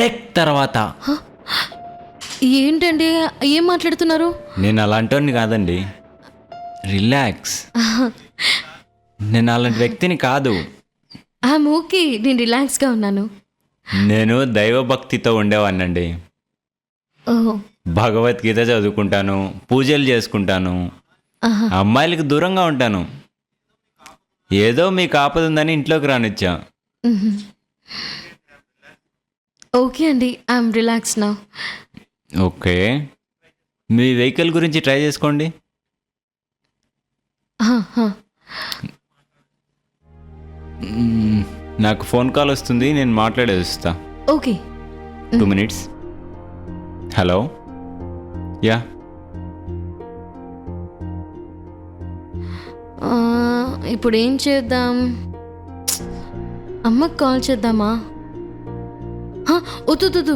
Break తర్వాత. ఏంటండి? ఏం మాట్లాడుతున్నారు? నేను అలాంటి కాదండి. రిలాక్స్. నేను అలాంటి వ్యక్తిని కాదు. ఆ ఓకే నేను రిలాక్స్గా ఉన్నాను. నేను దైవభక్తితో ఉండేవాడినండి ఓహో భగవద్గీత చదువుకుంటాను పూజలు చేసుకుంటాను. ఆహా. అమ్మాయిలకు దూరంగా ఉంటాను. ఏదో మీకు ఆపద ఉందని ఇంట్లోకి రానిచ్చా. మ్మ్. ఓకే అండి ఐఎమ్ రిలాక్స్ నా. ఓకే. మీ వెహికల్ గురించి ట్రై చేసుకోండి. నాకు ఫోన్ కాల్ వస్తుంది నేను మాట్లాడేది వస్తా. Okay. Two minutes hello yeah ఇప్పుడు ఏం చేద్దాం? అమ్మకి కాల్ చేద్దామా? వద్దు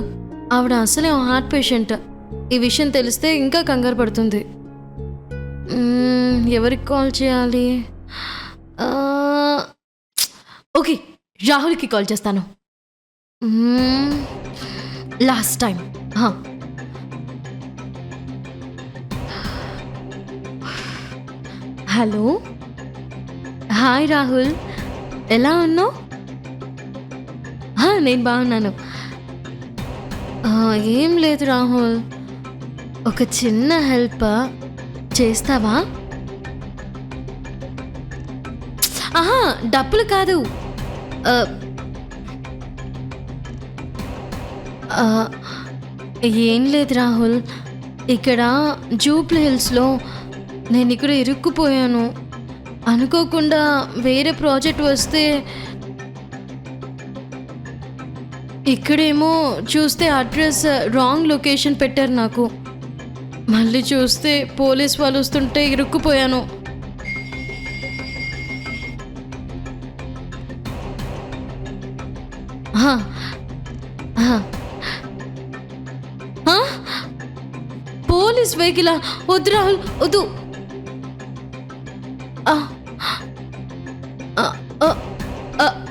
ఆవిడ అసలే హార్ట్ పేషెంట్. ఈ విషయం తెలిస్తే ఇంకా కంగారు పడుతుంది. ఎవరికి కాల్ చేయాలి? ఓకే రాహుల్కి కాల్ చేస్తాను. Last time hello? Hi Rahul. ఎలా ఉన్నావు? నేను బాగున్నాను. ఏం లేదు రాహుల్. ఒక చిన్న హెల్ప్ చేస్తావా? ఆహా డబ్బులు కాదు. ఏం లేదు రాహుల్. ఇక్కడ జూబ్లీ హిల్స్లో నేను ఇక్కడ ఇరుక్కుపోయాను. అనుకోకుండా వేరే ప్రాజెక్ట్ వస్తే ఇక్కడేమో చూస్తే అడ్రస్ uh, రాంగ్ లొకేషన్ పెట్టారు నాకు. మళ్ళీ చూస్తే పోలీస్ వాళ్ళు వస్తుంటే ఇరుక్కుపోయాను. Police vehicle? వద్దు రాహుల్ వద్దు.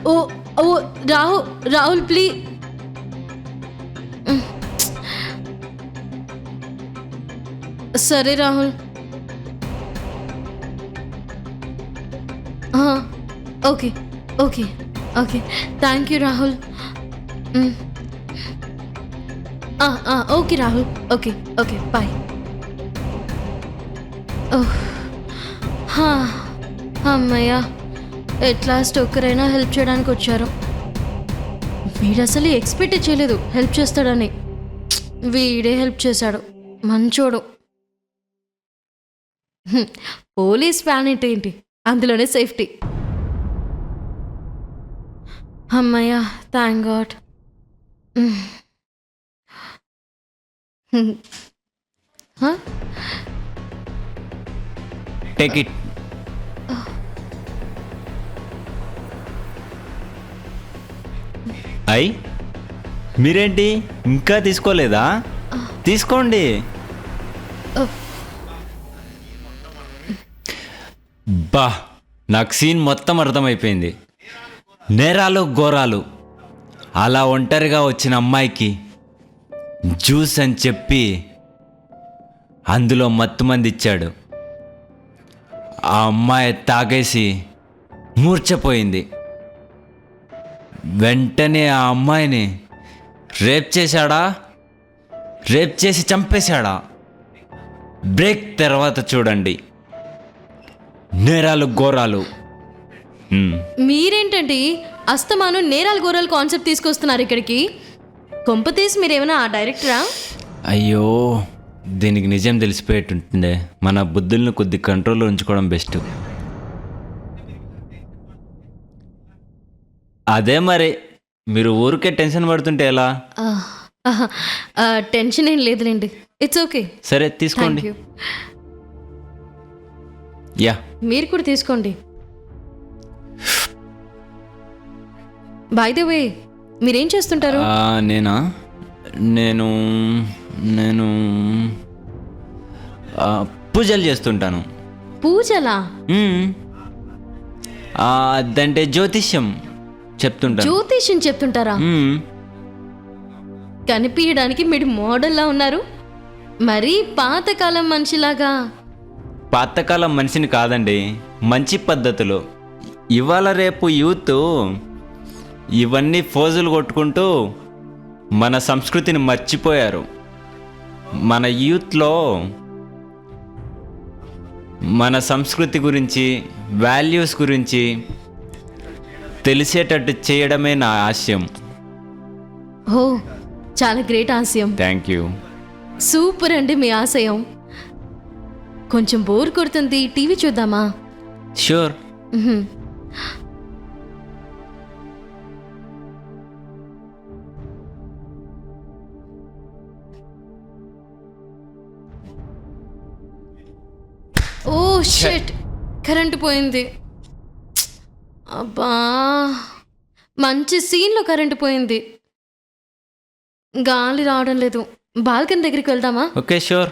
Oh oh Rahul Rahul please సరే Rahul. Okay okay okay. Thank you Rahul. Okay Rahul. Okay okay bye. Oh. హా, అమ్మయ్యా. ఎట్ లాస్ట్ ఒక్కరైనా హెల్ప్ చేయడానికి వచ్చారు. వీడు అసలు ఎక్స్పెక్ట్ చేయలేదు. హెల్ప్ చేస్తాడని. వీడే హెల్ప్ చేశాడు. మంచోడు. హ్మ్, పోలీస్ ఫ్యాన్ అంటే ఏంటి? అందులోనే సేఫ్టీ. అమ్మయ్యా థ్యాంక్ గాడ్ టేక్ ఇట్ అయ్ మీరేంటి? ఇంకా తీసుకోలేదా? తీసుకోండి. బా నాకు సీన్ మొత్తం అర్థమైపోయింది. నేరాలు ఘోరాలు. అలా ఒంటరిగా వచ్చిన అమ్మాయికి జ్యూస్ అని చెప్పి అందులో మత్తుమంది ఇచ్చాడు. ఆ అమ్మాయి తాగేసి మూర్చపోయింది వెంటనే ఆ అమ్మాయిని రేప్ చేశాడా? రేప్ చేసి చంపేశాడా? బ్రేక్ తర్వాత చూడండి. నేరాలు ఘోరాలు. మీరేంటండి? అస్తమాను నేరాలు గోరాలు కాన్సెప్ట్ తీసుకొస్తున్నారు ఇక్కడికి. కొంపతీసి మీరేమైనా ఆ డైరెక్టరా? అయ్యో దీనికి నిజం తెలిసిపోయేటుంటుందే మన బుద్ధుల్ని కొద్ది కంట్రోల్లో ఉంచుకోవడం బెస్ట్. అదే మరి మీరు ఊరికే టెన్షన్ పడుతుంటే ఎలా? టెన్షన్ ఏం లేదులేండి. It's okay. సరే తీసుకోండి. యూ మీరు కూడా తీసుకోండి. బై ద వే మీరేం చేస్తుంటారు? ఆ, నేనా? నేను నేను ఆ, పూజలు చేస్తుంటాను. పూజలా? మ్మ్. ఆ, అదంటే జ్యోతిష్యం చెప్తుంటాను. జ్యోతిష్యం చెప్తుంటారా? మ్మ్. కనిపించడానికి మీరు మోడల్లా ఉన్నారు. మరీ పాతకాలం మనిషిలాగా. పాతకాలం మనిషిని కాదండి మంచి పద్ధతులు. ఇవాళ రేపు యూత్ ఇవన్నీ ఫోజులు కొట్టుకుంటూ మన సంస్కృతిని మర్చిపోయారు. మన యూత్లో మన సంస్కృతి గురించి వాల్యూస్ గురించి తెలిసేటట్టు చేయడమే నా ఆశయం. ఓ చాలా గ్రేట్ ఆశయం. Thank you. సూపర్ అండి మీ ఆశయం. కొంచెం బోర్ కొడుతుంది. టీవీ చూద్దామా? షూర్ మ్హూ. ఓ షిట్ కరెంటు పోయింది. అబ్బా. మంచి సీన్లో కరెంటు పోయింది. గాలి రావడం లేదు. బాల్కనీ దగ్గరికి వెళ్దామా? ఓకే షూర్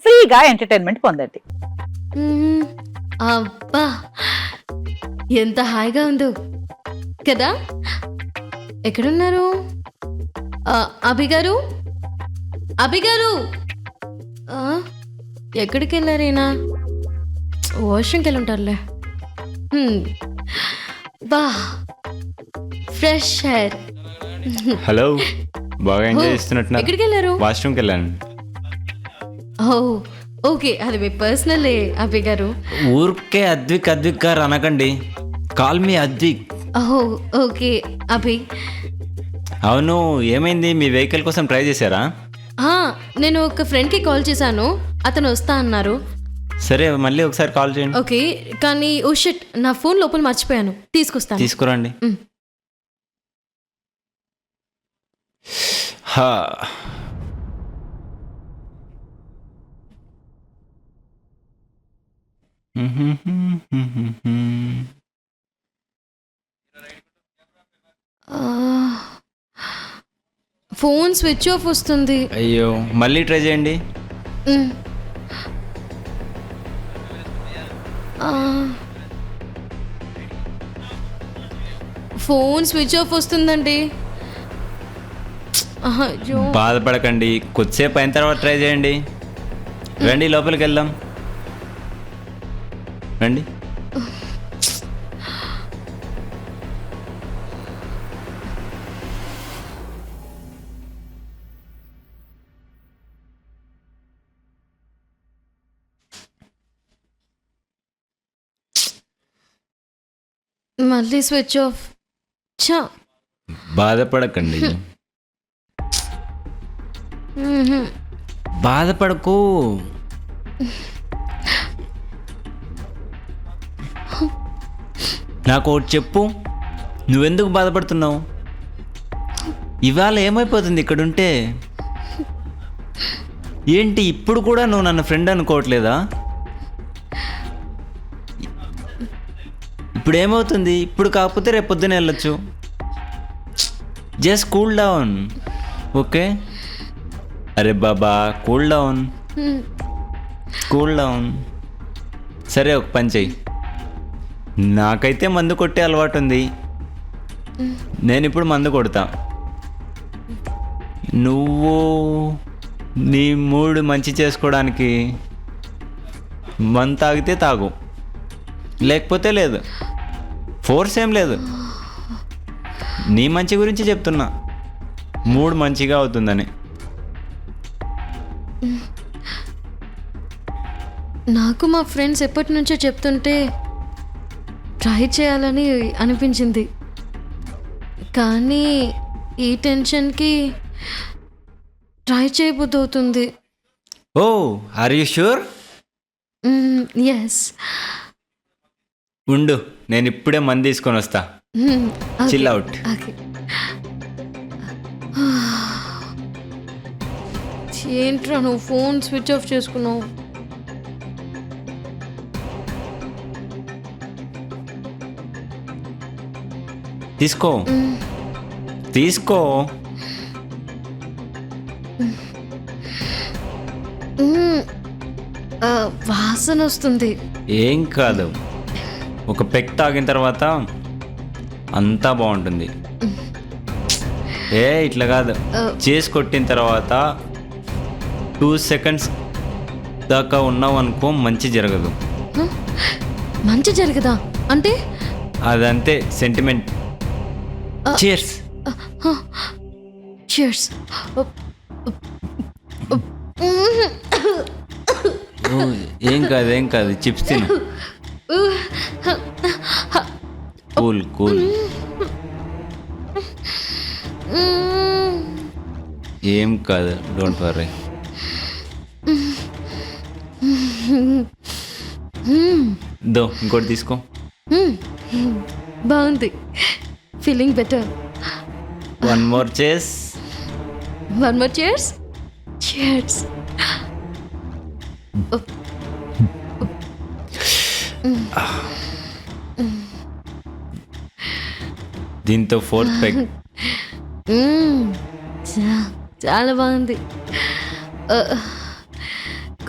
ఫ్రీగా ఎంటర్టైన్మెంట్ పొందండి. అబ్బా! ఎంత హాయిగా ఉందో. కదా? ఎక్కడున్నారు? ఆ, అభి గారు? అభి గారు! ఆ, ఎక్కడికి వెళ్ళారేనా వాష్రూమ్కి వెళ్ళి ఉంటారులే. బా ఫ్రెష్ హెయిర్ హలో బాగా ఎంజాయ్ చేస్తున్నట్టున్నారు. ఎక్కడికి వెళ్ళారు వాష్రూమ్కి వెళ్ళాను ఓ ఓకే అది మీ పర్సనలే అభి గారు. ఊరికే అద్విక్ అద్విక్ గారు అనకండి. Call me Advik. Oh okay Abhi. అవును ఏమైంది? మీ వెహికల్ కోసం ట్రై చేశారా? ఆ, నేను ఒక ఫ్రెండ్కి కాల్ చేశాను. అతను వస్తా అన్నారు. సరే మళ్ళీ ఒకసారి కాల్ చేయండి. ఓకే కానీ ఓ షిట్ నా ఫోన్ లోపల మర్చిపోయాను. తీసుకొస్తాను. తీసుకురండి. మ్. హా. ఫోన్ స్విచ్ ఆఫ్ వస్తుంది. అయ్యో మళ్ళీ ట్రై చేయండి. ఫోన్ స్విచ్ ఆఫ్ వస్తుందండి. బాధపడకండి కొద్దిసేపు అయిన తర్వాత ట్రై చేయండి. రండి లోపలికి వెళ్దాం. రండి. మళ్ళీ స్విచ్ ఆఫ్. చా బాధపడకండి. బాధపడకు. నాకు ఒకటి చెప్పు. నువ్వెందుకు బాధపడుతున్నావు? ఇవాళ ఏమైపోతుంది ఇక్కడుంటే? ఏంటి ఇప్పుడు కూడా నువ్వు నన్ను ఫ్రెండ్ అనుకోవట్లేదా? ఇప్పుడు ఏమవుతుంది ఇప్పుడు కాకపోతే రేపు పొద్దున వెళ్ళొచ్చు. Just cool down. ఓకే? అరే బాబా కూల్ డౌన్. Cool down. సరే ఒక పని చెయ్యి. నాకైతే మందు కొట్టే అలవాటు ఉంది నేను ఇప్పుడు మందు కొడతా. నువ్వు నీ మూడు మంచి చేసుకోవడానికి మందు తాగితే తాగు. లేకపోతే లేదు. ఫోర్స్ ఏం లేదు. నీ మంచి గురించి చెప్తున్నా. మూడు మంచిగా అవుతుందని. నాకు మా ఫ్రెండ్స్ ఎప్పటి నుంచో చెప్తుంటే ట్రై చేయాలని అనిపించింది. కానీ ఈ టెన్షన్కి ట్రై చేయబుద్ధి అవుతుంది oh are you sure yes ఉండు నేను ఇప్పుడే మంది తీసుకొని వస్తా. చిల్ అవుట్ ఏంట్రా నువ్వు ఫోన్ స్విచ్ ఆఫ్ చేసుకున్నావు? తీసుకో. తీసుకో. వాసన వస్తుంది. ఏం కాదు. ఒక పెక్ తాగిన తర్వాత అంతా బాగుంటుంది. ఏ ఇట్లా కాదు. చేసి కొట్టిన తర్వాత టూ సెకండ్స్ దాకా ఉన్నావు అనుకో మంచి జరగదు? మంచి జరగదా? అంటే? అదంతే సెంటిమెంట్ చేర్స్ చియర్స్ ఏం కాదు ఏం కాదు చిప్స్ తిను కూల్ కూల్ ఏం కాదు డోంట్ వర్రీ దో ఇంకోటి తీసుకో బాగుంది ఫీలింగ్ బెటర్ వన్ మోర్ చేస్ వన్ మోర్ చియర్స్ చియర్స్ దీంతో ఫోర్త్ పెగ్. చాలా బాగుంది.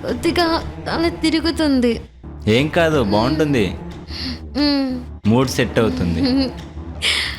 కొద్దిగా తల తిరుగుతుంది. ఏం కాదు బాగుంటుంది. మూడ్ సెట్ అవుతుంది.